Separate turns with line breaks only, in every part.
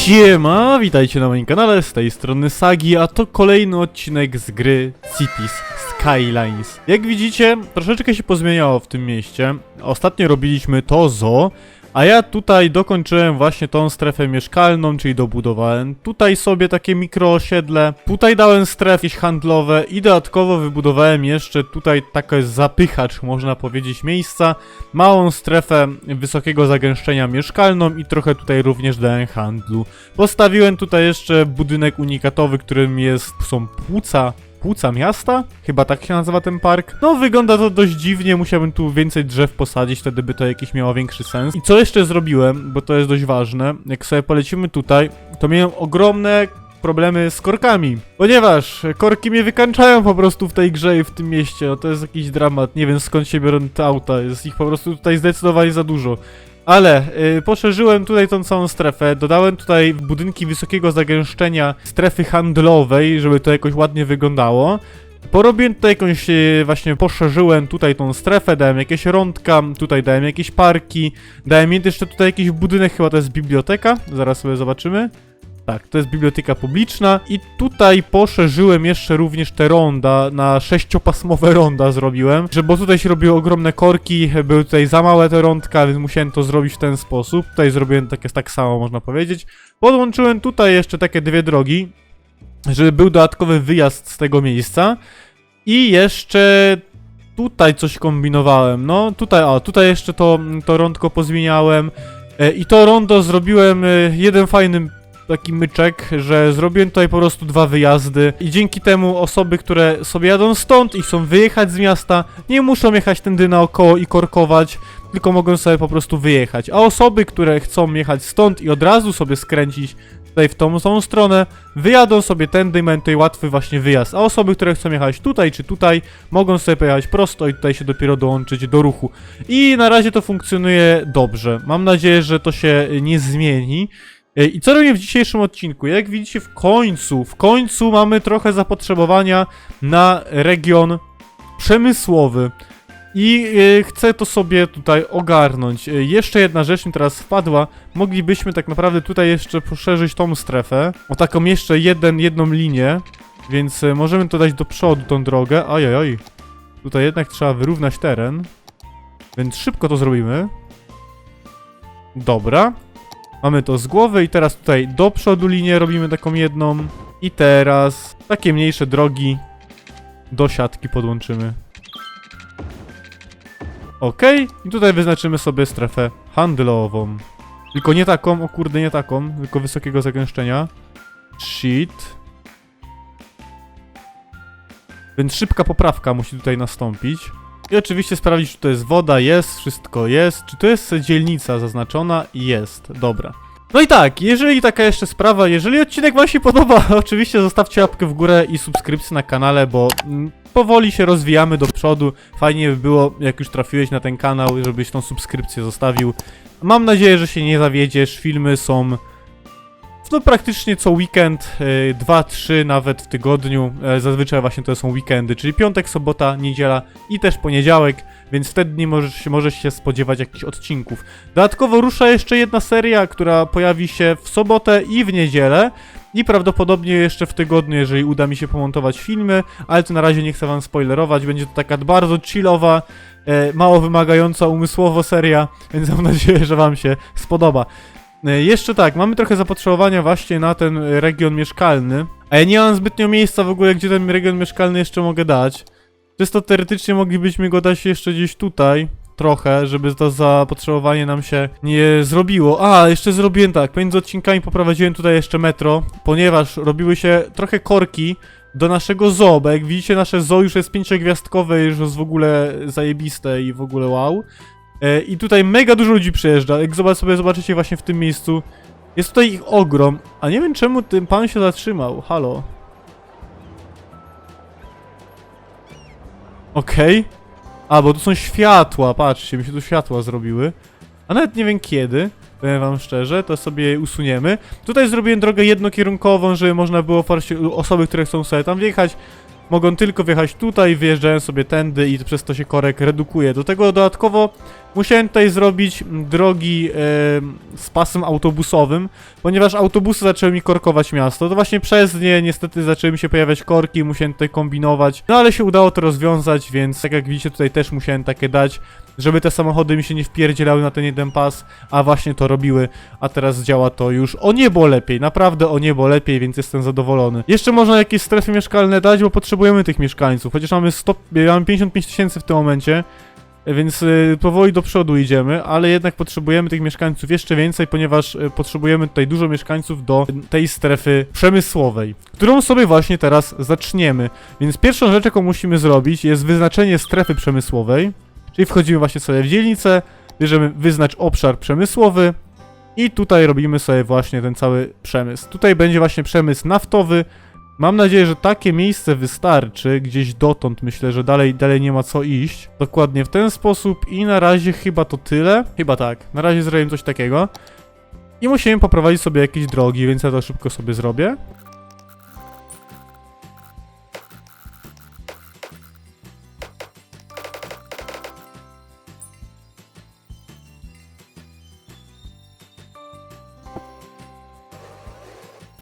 Siema, witajcie na moim kanale, z tej strony Sagi, a to kolejny odcinek z gry Cities Skylines. Jak widzicie, troszeczkę się pozmieniało w tym mieście. Ostatnio robiliśmy to zo, a ja tutaj dokończyłem właśnie tą strefę mieszkalną, czyli dobudowałem tutaj sobie takie mikroosiedle, tutaj dałem strefy handlowe i dodatkowo wybudowałem jeszcze tutaj taki zapychacz, można powiedzieć, miejsca, małą strefę wysokiego zagęszczenia mieszkalną i trochę tutaj również dałem handlu. Postawiłem tutaj jeszcze budynek unikatowy, którym jest, są płuca płuca miasta? Chyba tak się nazywa ten park. No, wygląda to dość dziwnie, musiałbym tu więcej drzew posadzić, wtedy by to jakiś miało większy sens. I co jeszcze zrobiłem, bo to jest dość ważne, jak sobie polecimy tutaj, to miałem ogromne problemy z korkami, ponieważ korki mnie wykańczają po prostu w tej grze i w tym mieście, no to jest jakiś dramat, nie wiem skąd się biorą te auta, jest ich po prostu tutaj zdecydowanie za dużo. Ale y, poszerzyłem tutaj tą całą strefę, dodałem tutaj budynki wysokiego zagęszczenia strefy handlowej, żeby to jakoś ładnie wyglądało. Porobiłem tutaj jakąś, y, właśnie poszerzyłem tutaj tą strefę, dałem jakieś rądka, tutaj dałem jakieś parki, dałem jeszcze tutaj jakiś budynek, chyba to jest biblioteka, zaraz sobie zobaczymy. Tak, to jest biblioteka publiczna i tutaj poszerzyłem jeszcze również te ronda, na sześciopasmowe ronda zrobiłem, że bo tutaj się robiły ogromne korki, były tutaj za małe te rądka, więc musiałem to zrobić w ten sposób. Tutaj zrobiłem takie tak samo, można powiedzieć. Podłączyłem tutaj jeszcze takie dwie drogi, żeby był dodatkowy wyjazd z tego miejsca i jeszcze tutaj coś kombinowałem, no tutaj, o, tutaj jeszcze to, to rądko pozmieniałem e, i to rondo zrobiłem e, jeden fajny taki myczek, że zrobiłem tutaj po prostu dwa wyjazdy i dzięki temu osoby, które sobie jadą stąd i chcą wyjechać z miasta, nie muszą jechać tędy naokoło i korkować, tylko mogą sobie po prostu wyjechać. A osoby, które chcą jechać stąd i od razu sobie skręcić tutaj w tą samą stronę, wyjadą sobie tędy i mają tutaj łatwy właśnie wyjazd. A osoby, które chcą jechać tutaj czy tutaj, mogą sobie pojechać prosto i tutaj się dopiero dołączyć do ruchu. I na razie to funkcjonuje dobrze. Mam nadzieję, że to się nie zmieni. E, I co robię w dzisiejszym odcinku? Jak widzicie, w końcu, w końcu mamy trochę zapotrzebowania na region przemysłowy. I e, chcę to sobie tutaj ogarnąć. E, jeszcze jedna rzecz mi teraz wpadła. Moglibyśmy tak naprawdę tutaj jeszcze poszerzyć tą strefę. O taką jeszcze jeden, jedną linię. Więc możemy to dać do przodu tą drogę. Ojoj, Tutaj jednak trzeba wyrównać teren. Więc szybko to zrobimy. Dobra. Mamy to z głowy i teraz tutaj do przodu linię robimy taką jedną. I teraz takie mniejsze drogi do siatki podłączymy. Ok, i tutaj wyznaczymy sobie strefę handlową. Tylko nie taką, o kurde, nie taką, tylko wysokiego zagęszczenia. Shit. Więc szybka poprawka musi tutaj nastąpić. I oczywiście sprawdzić, czy to jest woda, jest, wszystko jest. Czy to jest dzielnica zaznaczona? Jest, dobra. No i tak, jeżeli taka jeszcze sprawa, jeżeli odcinek wam się podoba, oczywiście zostawcie łapkę w górę i subskrypcję na kanale, bo mm, powoli się rozwijamy do przodu. Fajnie by było, jak już trafiłeś na ten kanał, żebyś tą subskrypcję zostawił. Mam nadzieję, że się nie zawiedziesz, filmy są no praktycznie co weekend, 2-3 nawet w tygodniu, e, zazwyczaj właśnie to są weekendy, czyli piątek, sobota, niedziela i też poniedziałek, więc wtedy nie możesz, możesz się spodziewać jakichś odcinków. Dodatkowo rusza jeszcze jedna seria, która pojawi się w sobotę i w niedzielę. I prawdopodobnie jeszcze w tygodniu, jeżeli uda mi się pomontować filmy, ale to na razie nie chcę wam spoilerować. Będzie to taka bardzo chillowa, e, mało wymagająca umysłowo seria, więc mam nadzieję, że wam się spodoba. E, Jeszcze tak, mamy trochę zapotrzebowania właśnie na ten region mieszkalny, a ja nie mam zbytnio miejsca w ogóle, gdzie ten region mieszkalny jeszcze mogę dać. Czysto teoretycznie moglibyśmy go dać jeszcze gdzieś tutaj, trochę, żeby to zapotrzebowanie nam się nie zrobiło. A, jeszcze zrobiłem tak, pomiędzy odcinkami poprowadziłem tutaj jeszcze metro, ponieważ robiły się trochę korki do naszego zoo, bo jak widzicie nasze zoo już jest pięciogwiazdkowe, już jest w ogóle zajebiste i w ogóle wow. E, I tutaj mega dużo ludzi przyjeżdża. Jak zobacz sobie zobaczycie właśnie w tym miejscu. Jest tutaj ich ogrom. A nie wiem czemu ten pan się zatrzymał. Halo. Okej. A, bo tu są światła, patrzcie, mi się tu światła zrobiły. A nawet nie wiem kiedy, powiem wam szczerze, to sobie usuniemy. Tutaj zrobiłem drogę jednokierunkową, żeby można było osoby, które chcą sobie tam wjechać, mogą tylko wjechać tutaj, wyjeżdżają sobie tędy i przez to się korek redukuje. Do tego dodatkowo musiałem tutaj zrobić drogi z pasem autobusowym, ponieważ autobusy zaczęły mi korkować miasto. To właśnie przez nie niestety zaczęły mi się pojawiać korki, musiałem tutaj kombinować. No ale się udało to rozwiązać, więc tak jak widzicie tutaj też musiałem takie dać, żeby te samochody mi się nie wpierdzielały na ten jeden pas, a właśnie to robiły, a teraz działa to już o niebo lepiej, naprawdę o niebo lepiej, więc jestem zadowolony. Jeszcze można jakieś strefy mieszkalne dać, bo potrzebujemy tych mieszkańców, chociaż mamy 100, mamy 55 tysięcy w tym momencie, więc y, powoli do przodu idziemy, ale jednak potrzebujemy tych mieszkańców jeszcze więcej, ponieważ y, potrzebujemy tutaj dużo mieszkańców do tej strefy przemysłowej, którą sobie właśnie teraz zaczniemy. Więc pierwszą rzecz, jaką musimy zrobić, jest wyznaczenie strefy przemysłowej, czyli wchodzimy właśnie sobie w dzielnicę, bierzemy wyznacz obszar przemysłowy i tutaj robimy sobie właśnie ten cały przemysł. Tutaj będzie właśnie przemysł naftowy. Mam nadzieję, że takie miejsce wystarczy, gdzieś dotąd myślę, że dalej, dalej nie ma co iść. Dokładnie w ten sposób i na razie chyba to tyle. Chyba tak, na razie zrobiłem coś takiego. I musimy poprowadzić sobie jakieś drogi, więc ja to szybko sobie zrobię.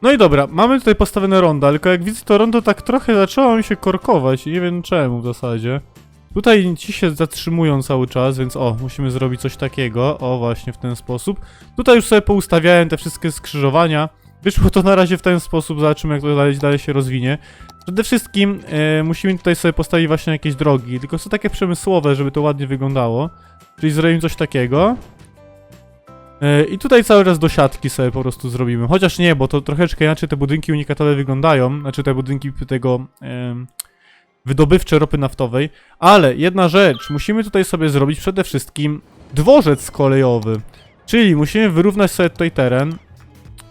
No i dobra, mamy tutaj postawione ronda, tylko jak widzę to rondo tak trochę zaczęło mi się korkować i nie wiem czemu w zasadzie. Tutaj ci się zatrzymują cały czas, więc o, musimy zrobić coś takiego, o właśnie w ten sposób. Tutaj już sobie poustawiałem te wszystkie skrzyżowania. Wyszło to na razie w ten sposób, zobaczymy jak to dalej, dalej się rozwinie. Przede wszystkim e, musimy tutaj sobie postawić właśnie jakieś drogi, tylko są takie przemysłowe, żeby to ładnie wyglądało. Czyli zrobimy coś takiego. E, I tutaj cały czas do siatki sobie po prostu zrobimy. Chociaż nie, bo to troszeczkę inaczej te budynki unikatowe wyglądają. Znaczy te budynki tego em, wydobywcze ropy naftowej. Ale jedna rzecz, musimy tutaj sobie zrobić przede wszystkim dworzec kolejowy. Czyli musimy wyrównać sobie tutaj teren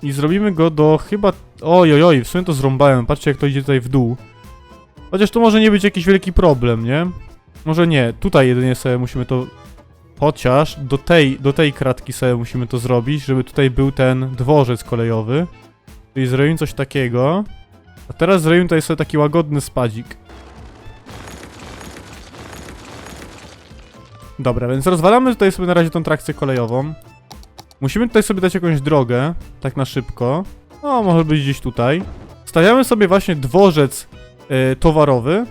i zrobimy go do chyba... Oj, oj, oj, w sumie to zrąbałem. Patrzcie jak to idzie tutaj w dół. Chociaż to może nie być jakiś wielki problem, nie? Może nie, tutaj jedynie sobie musimy to Chociaż do tej, do tej kratki sobie musimy to zrobić, żeby tutaj był ten dworzec kolejowy. Czyli zrobimy coś takiego. A teraz zrobimy tutaj sobie taki łagodny spadzik. Dobra, więc rozwalamy tutaj sobie na razie tą trakcję kolejową. Musimy tutaj sobie dać jakąś drogę, tak na szybko. No, może być gdzieś tutaj. Stawiamy sobie właśnie dworzec e, towarowy.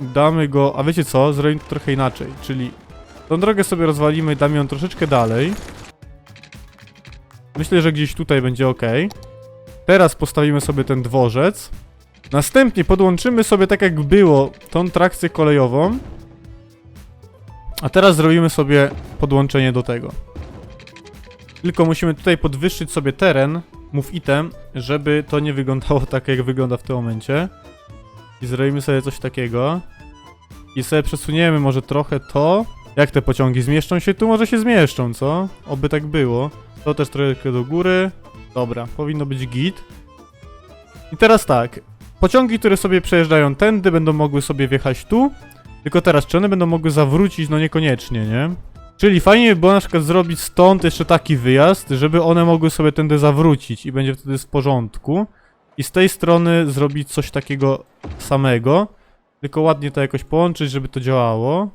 Damy go, a wiecie co? Zrobimy to trochę inaczej, czyli Tą drogę sobie rozwalimy, damy ją troszeczkę dalej. Myślę, że gdzieś tutaj będzie ok. Teraz postawimy sobie ten dworzec. Następnie podłączymy sobie tak jak było tą trakcję kolejową. A teraz zrobimy sobie podłączenie do tego. Tylko musimy tutaj podwyższyć sobie teren, move item, żeby to nie wyglądało tak jak wygląda w tym momencie. I zrobimy sobie coś takiego. I sobie przesuniemy może trochę to. Jak te pociągi zmieszczą się? Tu może się zmieszczą, co? Oby tak było. To też trochę do góry. Dobra, powinno być git. I teraz tak. Pociągi, które sobie przejeżdżają tędy, będą mogły sobie wjechać tu. Tylko teraz, czy one będą mogły zawrócić? No niekoniecznie, nie? Czyli fajnie by było na przykład zrobić stąd jeszcze taki wyjazd, żeby one mogły sobie tędy zawrócić i będzie wtedy w porządku. I z tej strony zrobić coś takiego samego. Tylko ładnie to jakoś połączyć, żeby to działało.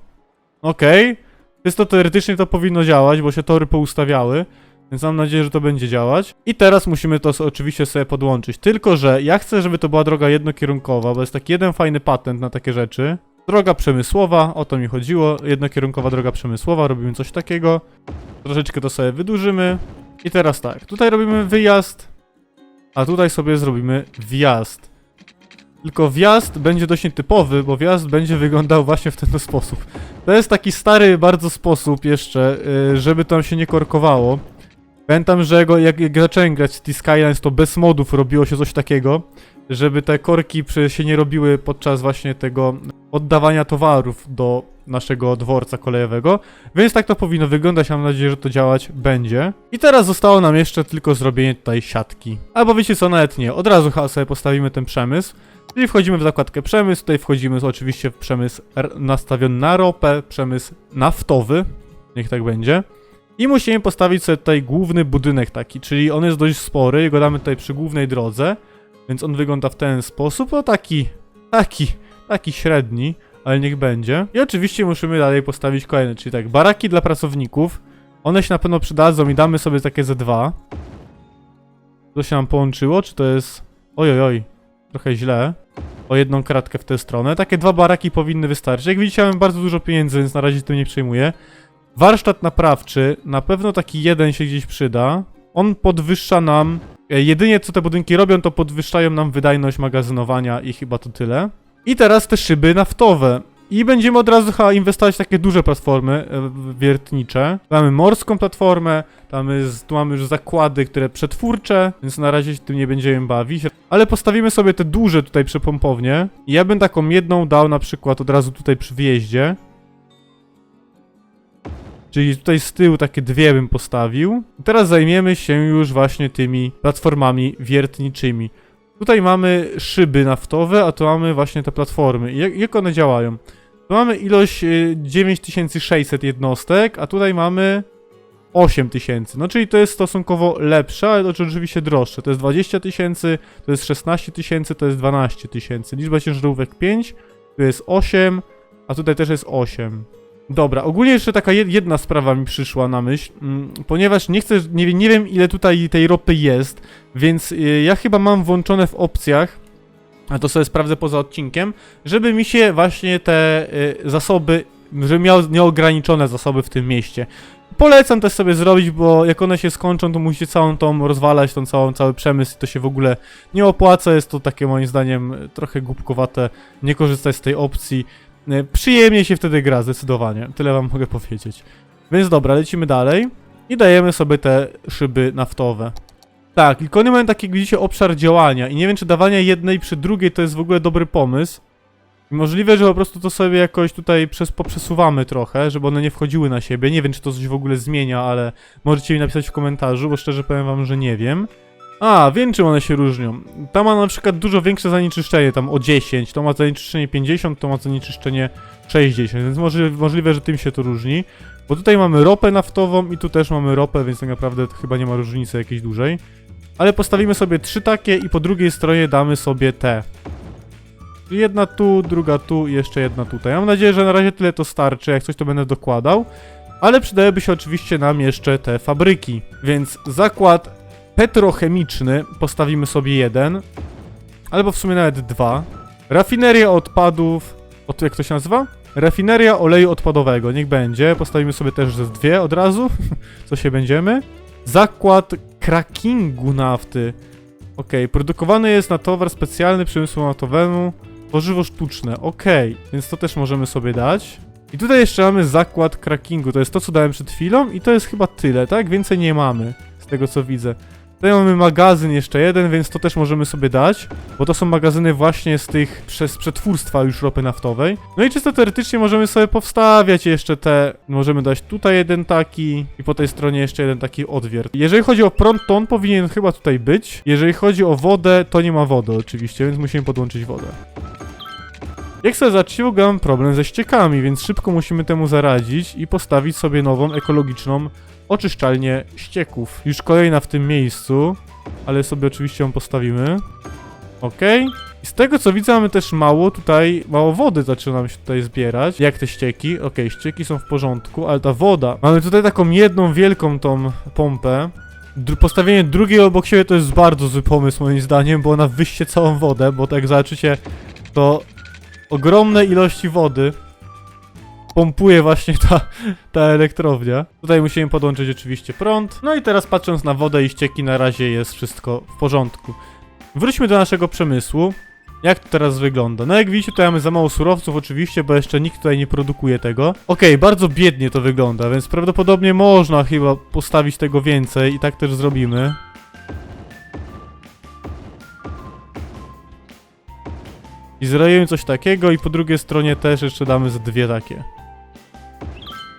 Okej. Jest to teoretycznie to powinno działać, bo się tory poustawiały. Więc mam nadzieję, że to będzie działać. I teraz musimy to oczywiście sobie podłączyć. Tylko, że ja chcę, żeby to była droga jednokierunkowa, bo jest taki jeden fajny patent na takie rzeczy. Droga przemysłowa, o to mi chodziło. Jednokierunkowa droga przemysłowa, robimy coś takiego. Troszeczkę to sobie wydłużymy. I teraz tak, tutaj robimy wyjazd, a tutaj sobie zrobimy wjazd. Tylko wjazd będzie dość nietypowy, bo wjazd będzie wyglądał właśnie w ten sposób. To jest taki stary bardzo sposób jeszcze, y, żeby tam się nie korkowało. Pamiętam, że go, jak, jak zacząłem grać City Skylines, to bez modów robiło się coś takiego, żeby te korki się nie robiły podczas właśnie tego oddawania towarów do naszego dworca kolejowego. Więc tak to powinno wyglądać, mam nadzieję, że to działać będzie. I teraz zostało nam jeszcze tylko zrobienie tutaj siatki. Albo wiecie co, nawet nie, od razu sobie postawimy ten przemysł. Czyli wchodzimy w zakładkę przemysł, tutaj wchodzimy oczywiście w przemysł nastawiony na ropę, przemysł naftowy, niech tak będzie. I musimy postawić sobie tutaj główny budynek taki, czyli on jest dość spory, go damy tutaj przy głównej drodze, więc on wygląda w ten sposób, o taki, taki, taki średni, ale niech będzie. I oczywiście musimy dalej postawić kolejne, czyli tak, baraki dla pracowników. One się na pewno przydadzą i damy sobie takie ze dwa. To się nam połączyło, czy to jest... Oj, oj, oj, trochę źle. O jedną kratkę w tę stronę. Takie dwa baraki powinny wystarczyć. Jak widzicie, mamy bardzo dużo pieniędzy, więc na razie tym nie przejmuję. Warsztat naprawczy, na pewno taki jeden się gdzieś przyda. On podwyższa nam... e, Jedynie co te budynki robią, to podwyższają nam wydajność magazynowania i chyba to tyle. I teraz te szyby naftowe. I będziemy od razu inwestować w takie duże platformy e, wiertnicze. Mamy morską platformę, tam jest, tu mamy już zakłady, które przetwórcze, więc na razie się tym nie będziemy bawić. Ale postawimy sobie te duże tutaj przepompownie. Ja bym taką jedną dał na przykład od razu tutaj przy wjeździe. Czyli tutaj z tyłu takie dwie bym postawił. I teraz zajmiemy się już właśnie tymi platformami wiertniczymi. Tutaj mamy szyby naftowe, a tu mamy właśnie te platformy. Jak, jak one działają? Tu mamy ilość y, 9600 jednostek, a tutaj mamy 8000. No czyli to jest stosunkowo lepsze, ale to oczywiście droższe. To jest 20 tysięcy, to jest 16 tysięcy, to jest 12 tysięcy. Liczba ciężarówek 5, tu jest 8, a tutaj też jest 8. Dobra, ogólnie jeszcze taka jed- jedna sprawa mi przyszła na myśl, mm, ponieważ nie chcę, nie, nie wiem ile tutaj tej ropy jest, więc y, ja chyba mam włączone w opcjach, a to sobie sprawdzę poza odcinkiem, żeby mi się właśnie te y, zasoby, żeby miał nieograniczone zasoby w tym mieście. Polecam też sobie zrobić, bo jak one się skończą, to musicie całą tą rozwalać, tą całą, cały przemysł i to się w ogóle nie opłaca, jest to takie moim zdaniem trochę głupkowate, nie korzystać z tej opcji. Y, Przyjemnie się wtedy gra, zdecydowanie, tyle wam mogę powiedzieć. Więc dobra, lecimy dalej i dajemy sobie te szyby naftowe. Tak, one mają taki, jak widzicie, obszar działania i nie wiem, czy dawanie jednej przy drugiej to jest w ogóle dobry pomysł. I Możliwe, że po prostu to sobie jakoś tutaj przez, poprzesuwamy trochę, żeby one nie wchodziły na siebie. Nie wiem, czy to coś w ogóle zmienia, ale możecie mi napisać w komentarzu, bo szczerze powiem wam, że nie wiem. A, wiem czym one się różnią. Ta ma na przykład dużo większe zanieczyszczenie, tam o 10, to ma zanieczyszczenie 50, to ma zanieczyszczenie 60, więc może, możliwe, że tym się to różni. Bo tutaj mamy ropę naftową i tu też mamy ropę, więc tak naprawdę chyba nie ma różnicy jakiejś dużej. Ale postawimy sobie trzy takie i po drugiej stronie damy sobie te. Jedna tu, druga tu i jeszcze jedna tutaj. Mam nadzieję, że na razie tyle to starczy, jak coś to będę dokładał. Ale przydałyby się oczywiście nam jeszcze te fabryki. Więc zakład petrochemiczny postawimy sobie jeden. Albo w sumie nawet dwa. Rafineria odpadów... Od, jak to się nazywa? Rafineria oleju odpadowego, niech będzie. Postawimy sobie też ze dwie od razu. Co się będziemy? Zakład crackingu nafty. Okej, produkowany jest na towar specjalny przemysłu naftowemu. Tworzywo sztuczne, okej, więc to też możemy sobie dać. I tutaj jeszcze mamy zakład crackingu, to jest to co dałem przed chwilą i to jest chyba tyle, tak? Więcej nie mamy, z tego co widzę. Tutaj mamy magazyn jeszcze jeden, więc to też możemy sobie dać, bo to są magazyny właśnie z tych przez przetwórstwa już ropy naftowej. No i czysto teoretycznie możemy sobie powstawiać jeszcze te, możemy dać tutaj jeden taki i po tej stronie jeszcze jeden taki odwiert. Jeżeli chodzi o prąd, to on powinien chyba tutaj być. Jeżeli chodzi o wodę, to nie ma wody oczywiście, więc musimy podłączyć wodę. Jak sobie mam problem ze ściekami, więc szybko musimy temu zaradzić i postawić sobie nową ekologiczną oczyszczalnię ścieków. Już kolejna w tym miejscu, ale sobie oczywiście ją postawimy. Okej. I z tego co widzę mamy też mało tutaj, mało wody zaczyna się tutaj zbierać. Jak te ścieki? Okej, ścieki są w porządku, ale ta woda. Mamy tutaj taką jedną wielką tą pompę. Dru postawienie drugiej obok siebie to jest bardzo zły pomysł moim zdaniem, bo ona wyście całą wodę, bo tak jak zobaczycie, to ogromne ilości wody pompuje właśnie ta, ta elektrownia. Tutaj musimy podłączyć oczywiście prąd. No i teraz patrząc na wodę i ścieki na razie jest wszystko w porządku. Wróćmy do naszego przemysłu. Jak to teraz wygląda? No jak widzicie, tutaj mamy za mało surowców oczywiście, bo jeszcze nikt tutaj nie produkuje tego. Okej, bardzo biednie to wygląda, więc prawdopodobnie można chyba postawić tego więcej i tak też zrobimy. I zrobimy coś takiego i po drugiej stronie też jeszcze damy z dwie takie.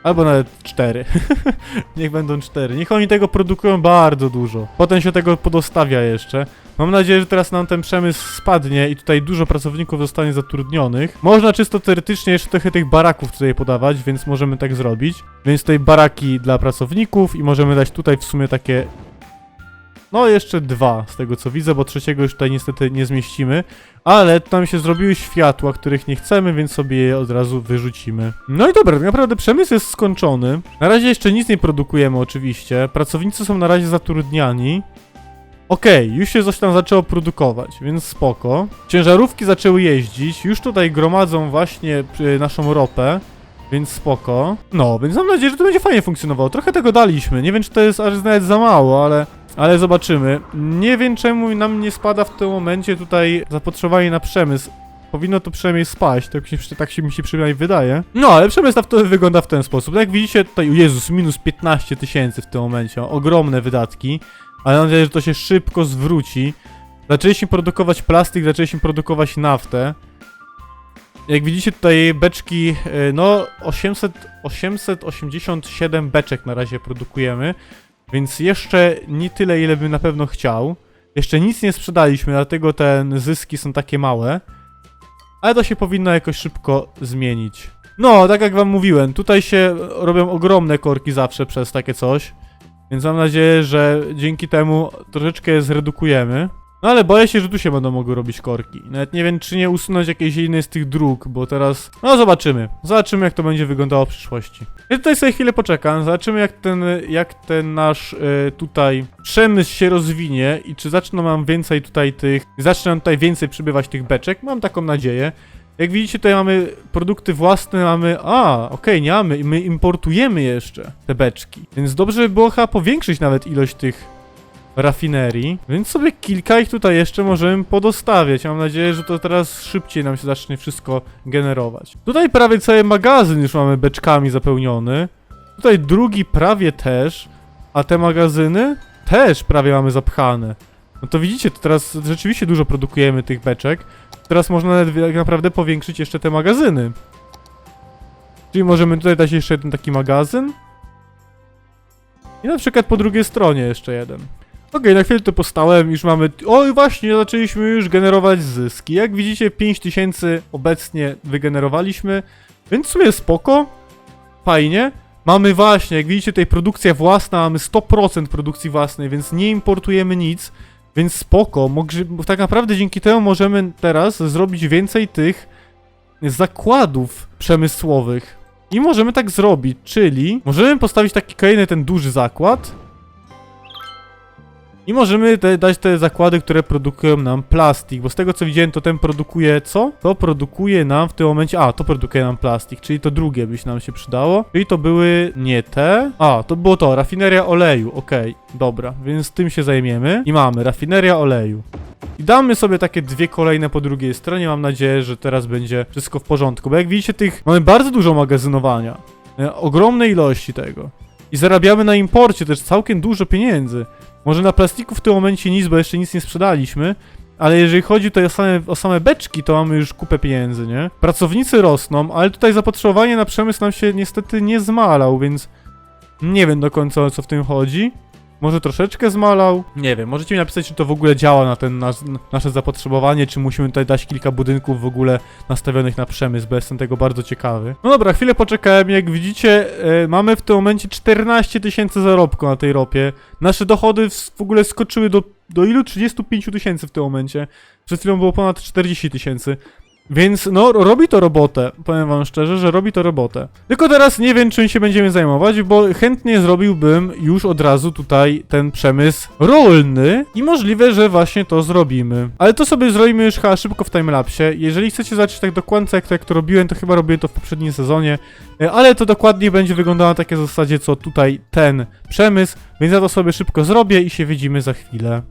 Albo nawet cztery. Niech będą cztery. Niech oni tego produkują bardzo dużo. Potem się tego podostawia jeszcze. Mam nadzieję, że teraz nam ten przemysł spadnie i tutaj dużo pracowników zostanie zatrudnionych. Można czysto teoretycznie jeszcze trochę tych baraków tutaj podawać, więc możemy tak zrobić. Więc tutaj baraki dla pracowników i możemy dać tutaj w sumie takie... No, jeszcze dwa, z tego co widzę, bo trzeciego już tutaj niestety nie zmieścimy. Ale tam się zrobiły światła, których nie chcemy, więc sobie je od razu wyrzucimy. No i dobra, tak naprawdę przemysł jest skończony. Na razie jeszcze nic nie produkujemy oczywiście. Pracownicy są na razie zatrudniani. Okej, już się coś tam zaczęło produkować, więc spoko. Ciężarówki zaczęły jeździć, już tutaj gromadzą właśnie y, naszą ropę. Więc spoko. No, więc mam nadzieję, że to będzie fajnie funkcjonowało. Trochę tego daliśmy. Nie wiem, czy to jest aż nawet za mało, ale. Ale zobaczymy. Nie wiem, czemu nam nie spada w tym momencie tutaj zapotrzebowanie na przemysł. Powinno to przynajmniej spaść, tak się, tak się mi się przynajmniej wydaje. No, ale przemysł to wygląda w ten sposób. Tak jak widzicie, tutaj, Jezus, minus 15 tysięcy w tym momencie. Ogromne wydatki. Ale mam nadzieję, że to się szybko zwróci. Zaczęliśmy produkować plastik, zaczęliśmy produkować naftę. Jak widzicie tutaj beczki, e, no 800, 887 beczek na razie produkujemy, więc jeszcze nie tyle, ile bym na pewno chciał. Jeszcze nic nie sprzedaliśmy, dlatego te zyski są takie małe. Ale to się powinno jakoś szybko zmienić. No, tak jak wam mówiłem, tutaj się robią ogromne korki zawsze przez takie coś. Więc mam nadzieję, że dzięki temu troszeczkę je zredukujemy. No ale boję się, że tu się będą mogły robić korki. Nawet nie wiem, czy nie usunąć jakiejś innej z tych dróg, bo teraz... No zobaczymy. Zobaczymy, jak to będzie wyglądało w przyszłości. Ja tutaj sobie chwilę poczekam, zobaczymy jak ten, jak ten nasz e, tutaj przemysł się rozwinie i czy zaczną nam więcej tutaj tych... Zacznie tutaj więcej przybywać tych beczek. Mam taką nadzieję. Jak widzicie, tutaj mamy produkty własne, mamy... A, okej, nie mamy, my importujemy jeszcze te beczki. Więc dobrze by było chyba powiększyć nawet ilość tych rafinerii, więc sobie kilka ich tutaj jeszcze możemy podostawiać. Mam nadzieję, że to teraz szybciej nam się zacznie wszystko generować. Tutaj prawie cały magazyn już mamy beczkami zapełniony. Tutaj drugi prawie też, a te magazyny też prawie mamy zapchane. No to widzicie, to teraz rzeczywiście dużo produkujemy tych beczek. Teraz można tak naprawdę powiększyć jeszcze te magazyny. Czyli możemy tutaj dać jeszcze jeden taki magazyn. I na przykład po drugiej stronie jeszcze jeden. Okej, na chwilę to postałem, już mamy... Oj, właśnie, zaczęliśmy już generować zyski. Jak widzicie, 5000 obecnie wygenerowaliśmy, więc w sumie spoko. Fajnie. Mamy właśnie, jak widzicie, tutaj produkcja własna, mamy 100% produkcji własnej, więc nie importujemy nic, więc spoko. Mogrzy, bo tak naprawdę dzięki temu możemy teraz zrobić więcej tych zakładów przemysłowych. I możemy tak zrobić, czyli możemy postawić taki kolejny ten duży zakład, i możemy te, dać te zakłady, które produkują nam plastik, bo z tego co widziałem, to ten produkuje co? To produkuje nam w tym momencie, a, to produkuje nam plastik, czyli to drugie byś nam się przydało. Czyli to były nie te, a, to było to, rafineria oleju, okej, dobra, więc tym się zajmiemy. I mamy rafineria oleju. I damy sobie takie dwie kolejne po drugiej stronie, mam nadzieję, że teraz będzie wszystko w porządku, bo jak widzicie tych, mamy bardzo dużo magazynowania, e, ogromne ilości tego. I zarabiamy na imporcie też całkiem dużo pieniędzy. Może na plastiku w tym momencie nic, bo jeszcze nic nie sprzedaliśmy, ale jeżeli chodzi tutaj o same, o same beczki, to mamy już kupę pieniędzy, nie? Pracownicy rosną, ale tutaj zapotrzebowanie na przemysł nam się niestety nie zmalał, więc nie wiem do końca o co w tym chodzi. Może troszeczkę zmalał? Nie wiem, możecie mi napisać, czy to w ogóle działa na ten nasz, nasze zapotrzebowanie, czy musimy tutaj dać kilka budynków w ogóle nastawionych na przemysł, bo jestem tego bardzo ciekawy. No dobra, chwilę poczekałem, jak widzicie, e, mamy w tym momencie 14 tysięcy zarobku na tej ropie. Nasze dochody w, w ogóle skoczyły do, do ilu? 35 tysięcy w tym momencie. Przed chwilą było ponad 40 tysięcy. Więc no, robi to robotę. Powiem wam szczerze, że robi to robotę. Tylko teraz nie wiem, czym się będziemy zajmować, bo chętnie zrobiłbym już od razu tutaj ten przemysł rolny i możliwe, że właśnie to zrobimy. Ale to sobie zrobimy już chyba szybko w timelapsie. Jeżeli chcecie zobaczyć tak dokładnie jak to, jak to robiłem, to chyba robiłem to w poprzednim sezonie, E, ale to dokładnie będzie wyglądało na takie zasadzie, co tutaj ten przemysł, więc ja to sobie szybko zrobię i się widzimy za chwilę.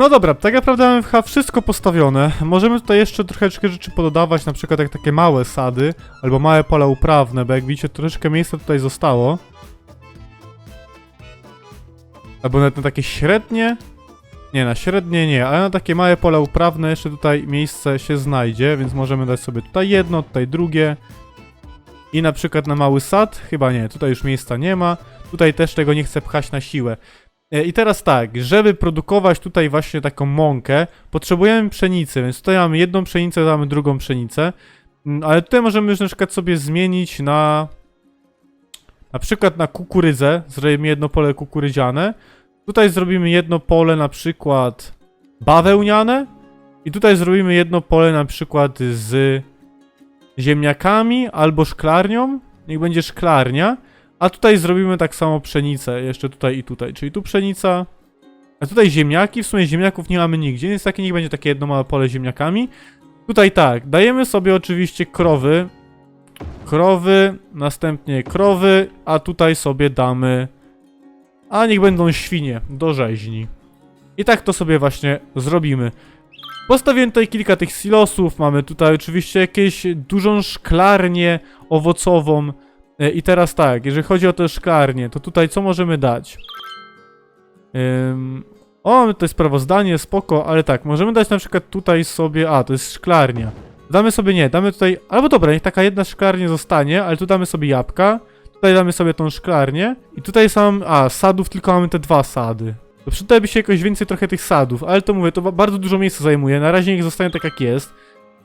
No dobra, tak naprawdę mamy chyba wszystko postawione. Możemy tutaj jeszcze troszeczkę rzeczy pododawać, na przykład jak takie małe sady, albo małe pola uprawne, bo jak widzicie, troszeczkę miejsca tutaj zostało. Albo nawet na takie średnie. Nie, na średnie nie, ale na takie małe pola uprawne jeszcze tutaj miejsce się znajdzie, więc możemy dać sobie tutaj jedno, tutaj drugie. I na przykład na mały sad, chyba nie, tutaj już miejsca nie ma. Tutaj też tego nie chcę pchać na siłę. E, I teraz tak, żeby produkować tutaj właśnie taką mąkę, potrzebujemy pszenicy, więc tutaj mamy jedną pszenicę, mamy drugą pszenicę. Mm, Ale tutaj możemy już na przykład sobie zmienić na... Na przykład na kukurydzę, zrobimy jedno pole kukurydziane. Tutaj zrobimy jedno pole na przykład bawełniane. I tutaj zrobimy jedno pole na przykład z ziemniakami albo szklarnią. Niech będzie szklarnia. A tutaj zrobimy tak samo pszenicę, jeszcze tutaj i tutaj. Czyli tu pszenica, a tutaj ziemniaki. W sumie ziemniaków nie mamy nigdzie, więc takie niech będzie takie jedno małe pole ziemniakami. Tutaj tak, dajemy sobie oczywiście krowy. Krowy, następnie krowy, a tutaj sobie damy... A niech będą świnie do rzeźni. I tak to sobie właśnie zrobimy. Postawiłem tutaj kilka tych silosów, mamy tutaj oczywiście jakieś dużą szklarnię owocową. E, I teraz tak, jeżeli chodzi o te szklarnie, to tutaj co możemy dać? Ym, o, to jest sprawozdanie, spoko, ale tak, możemy dać na przykład tutaj sobie, a, to jest szklarnia. Damy sobie, nie, damy tutaj, albo dobra, niech taka jedna szklarnia zostanie, ale tu damy sobie jabłka, tutaj damy sobie tą szklarnię i tutaj sam, a, sadów tylko mamy te dwa sady. To przydałoby się jakoś więcej trochę tych sadów, ale to mówię, to ba- bardzo dużo miejsca zajmuje, na razie niech zostanie tak jak jest.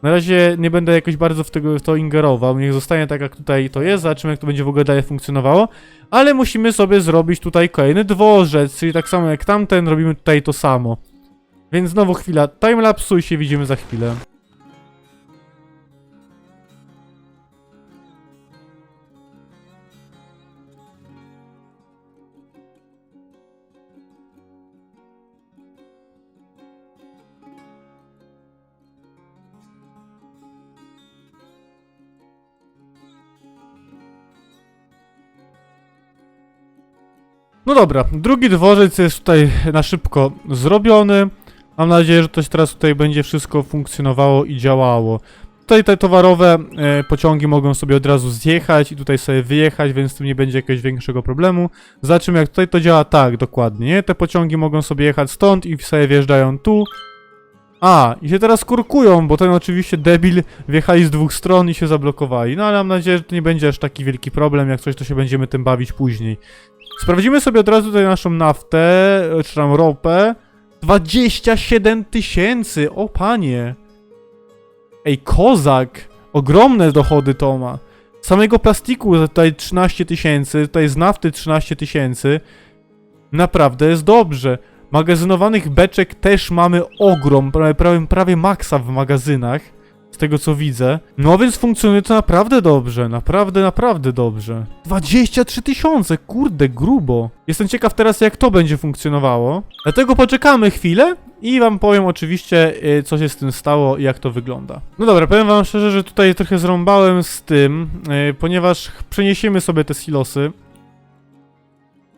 Na razie nie będę jakoś bardzo w, tego, w to ingerował, niech zostanie tak jak tutaj to jest, zobaczymy jak to będzie w ogóle dalej funkcjonowało. Ale musimy sobie zrobić tutaj kolejny dworzec, czyli tak samo jak tamten, robimy tutaj to samo. Więc znowu chwila timelapsu i się widzimy za chwilę. No dobra, drugi dworzec jest tutaj na szybko zrobiony. Mam nadzieję, że to teraz tutaj będzie wszystko funkcjonowało i działało. Tutaj te towarowe e, pociągi mogą sobie od razu zjechać i tutaj sobie wyjechać, więc z tym nie będzie jakiegoś większego problemu. Zobaczymy jak tutaj to działa tak dokładnie. nie? Te pociągi mogą sobie jechać stąd i sobie wjeżdżają tu. A, i się teraz kurkują, bo ten oczywiście debil wjechali z dwóch stron i się zablokowali. No ale mam nadzieję, że to nie będzie aż taki wielki problem, jak coś to się będziemy tym bawić później. Sprawdzimy sobie od razu tutaj naszą naftę, e, czy tam ropę. 27 tysięcy, o panie. Ej, kozak. Ogromne dochody to ma. Samego plastiku tutaj 13 tysięcy, tutaj z nafty 13 tysięcy. Naprawdę jest dobrze. Magazynowanych beczek też mamy ogrom, prawie, prawie, prawie maksa w magazynach. Z tego co widzę. No więc funkcjonuje to naprawdę dobrze, naprawdę, naprawdę dobrze. 23 tysiące, kurde, grubo. Jestem ciekaw teraz jak to będzie funkcjonowało. Dlatego poczekamy chwilę i wam powiem oczywiście y, co się z tym stało i jak to wygląda. No dobra, powiem wam szczerze, że tutaj trochę zrąbałem z tym, y, ponieważ przeniesiemy sobie te silosy.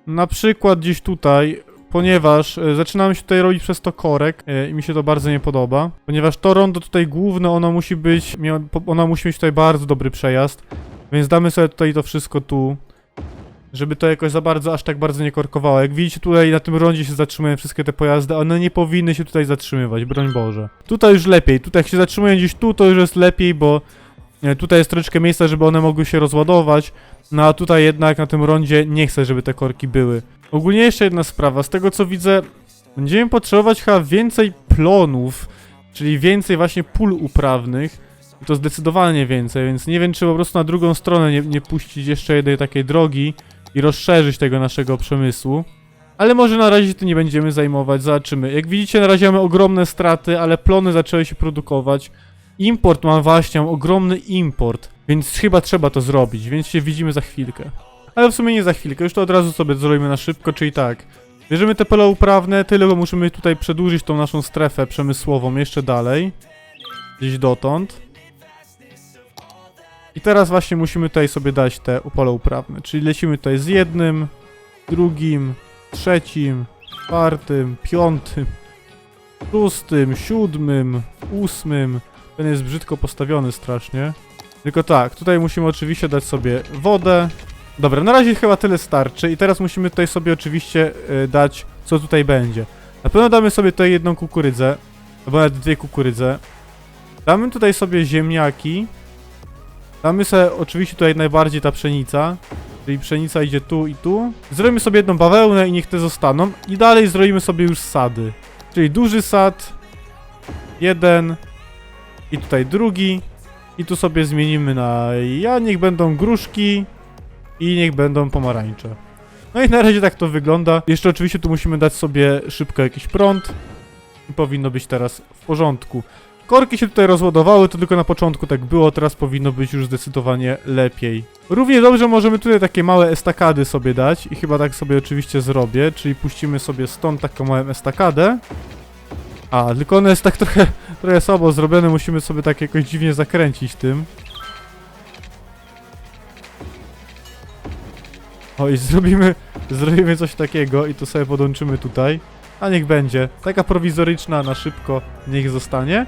Na przykład gdzieś tutaj, ponieważ y, zaczynamy się tutaj robić przez to korek y, i mi się to bardzo nie podoba. Ponieważ to rondo tutaj główne, ono musi być, mia- po- ono musi mieć tutaj bardzo dobry przejazd. Więc damy sobie tutaj to wszystko tu, żeby to jakoś za bardzo, aż tak bardzo nie korkowało. Jak widzicie tutaj na tym rondzie się zatrzymują wszystkie te pojazdy, one nie powinny się tutaj zatrzymywać, broń Boże. Tutaj już lepiej, tutaj jak się zatrzymują gdzieś tu, to już jest lepiej, bo e, tutaj jest troszeczkę miejsca, żeby one mogły się rozładować. No a tutaj jednak na tym rondzie nie chcę, żeby te korki były. Ogólnie jeszcze jedna sprawa, z tego co widzę, będziemy potrzebować chyba więcej plonów, czyli więcej właśnie pól uprawnych. I to zdecydowanie więcej, więc nie wiem, czy po prostu na drugą stronę nie, nie puścić jeszcze jednej takiej drogi i rozszerzyć tego naszego przemysłu. Ale może na razie się tym nie będziemy zajmować, zobaczymy. Jak widzicie, na razie mamy ogromne straty, ale plony zaczęły się produkować. Import mam właśnie, mam ogromny import, więc chyba trzeba to zrobić, więc się widzimy za chwilkę. Ale w sumie nie za chwilkę, już to od razu sobie zrobimy na szybko, czyli tak. Bierzemy te pola uprawne, tyle musimy tutaj przedłużyć tą naszą strefę przemysłową jeszcze dalej. Gdzieś dotąd. I teraz właśnie musimy tutaj sobie dać te pola uprawne, czyli lecimy tutaj z jednym, drugim, trzecim, czwartym, piątym. szóstym, siódmym, ósmym. Ten jest brzydko postawiony strasznie. Tylko tak, tutaj musimy oczywiście dać sobie wodę. Dobra, na razie chyba tyle starczy i teraz musimy tutaj sobie oczywiście y, dać, co tutaj będzie. Na pewno damy sobie tutaj jedną kukurydzę, albo nawet dwie kukurydze. Damy tutaj sobie ziemniaki. Damy sobie oczywiście tutaj najbardziej ta pszenica, czyli pszenica idzie tu i tu. Zrobimy sobie jedną bawełnę i niech te zostaną. I dalej zrobimy sobie już sady. Czyli duży sad, jeden i tutaj drugi. I tu sobie zmienimy na ja, niech będą gruszki i niech będą pomarańcze. No i na razie tak to wygląda. Jeszcze oczywiście tu musimy dać sobie szybko jakiś prąd. I powinno być teraz w porządku. Korki się tutaj rozładowały, to tylko na początku tak było, teraz powinno być już zdecydowanie lepiej. Równie dobrze możemy tutaj takie małe estakady sobie dać i chyba tak sobie oczywiście zrobię, czyli puścimy sobie stąd taką małą estakadę. A, tylko one jest tak trochę, trochę słabo zrobione, musimy sobie tak jakoś dziwnie zakręcić tym. O i zrobimy, zrobimy coś takiego i to sobie podłączymy tutaj. A niech będzie. Taka prowizoryczna na szybko, niech zostanie.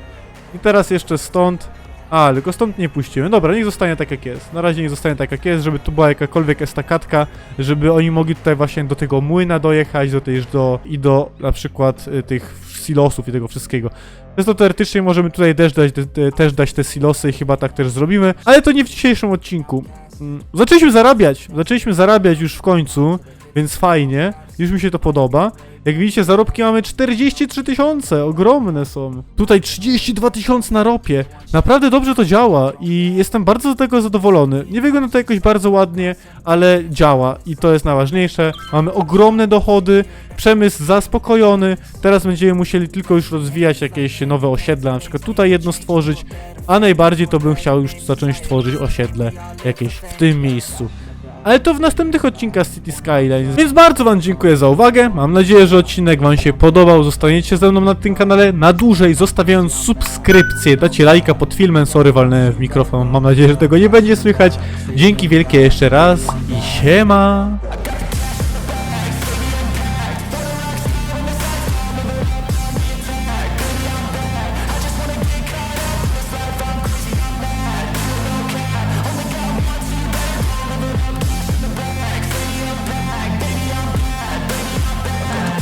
I teraz jeszcze stąd. A, tylko stąd nie puścimy. Dobra, niech zostanie tak jak jest. Na razie niech zostanie tak jak jest, żeby tu była jakakolwiek estakatka, żeby oni mogli tutaj właśnie do tego młyna dojechać, do tej, do, i do na przykład y, tych silosów i tego wszystkiego. Więc to teoretycznie możemy tutaj też dać, te, te, też dać te silosy i chyba tak też zrobimy, ale to nie w dzisiejszym odcinku. Mm, Zaczęliśmy zarabiać, zaczęliśmy zarabiać już w końcu, więc fajnie, już mi się to podoba. Jak widzicie, zarobki mamy 43 tysiące, ogromne są. Tutaj 32 tysiące na ropie. Naprawdę dobrze to działa i jestem bardzo z tego zadowolony. Nie wygląda to jakoś bardzo ładnie, ale działa i to jest najważniejsze. Mamy ogromne dochody, przemysł zaspokojony. Teraz będziemy musieli tylko już rozwijać jakieś nowe osiedla, na przykład tutaj jedno stworzyć, a najbardziej to bym chciał już zacząć tworzyć osiedle jakieś w tym miejscu. Ale to w następnych odcinkach City Skylines. Więc bardzo wam dziękuję za uwagę. Mam nadzieję, że odcinek wam się podobał. Zostaniecie ze mną na tym kanale na dłużej, zostawiając subskrypcję. Dacie lajka pod filmem. Sorry, walnąłem w mikrofon. Mam nadzieję, że tego nie będzie słychać. Dzięki wielkie jeszcze raz i siema.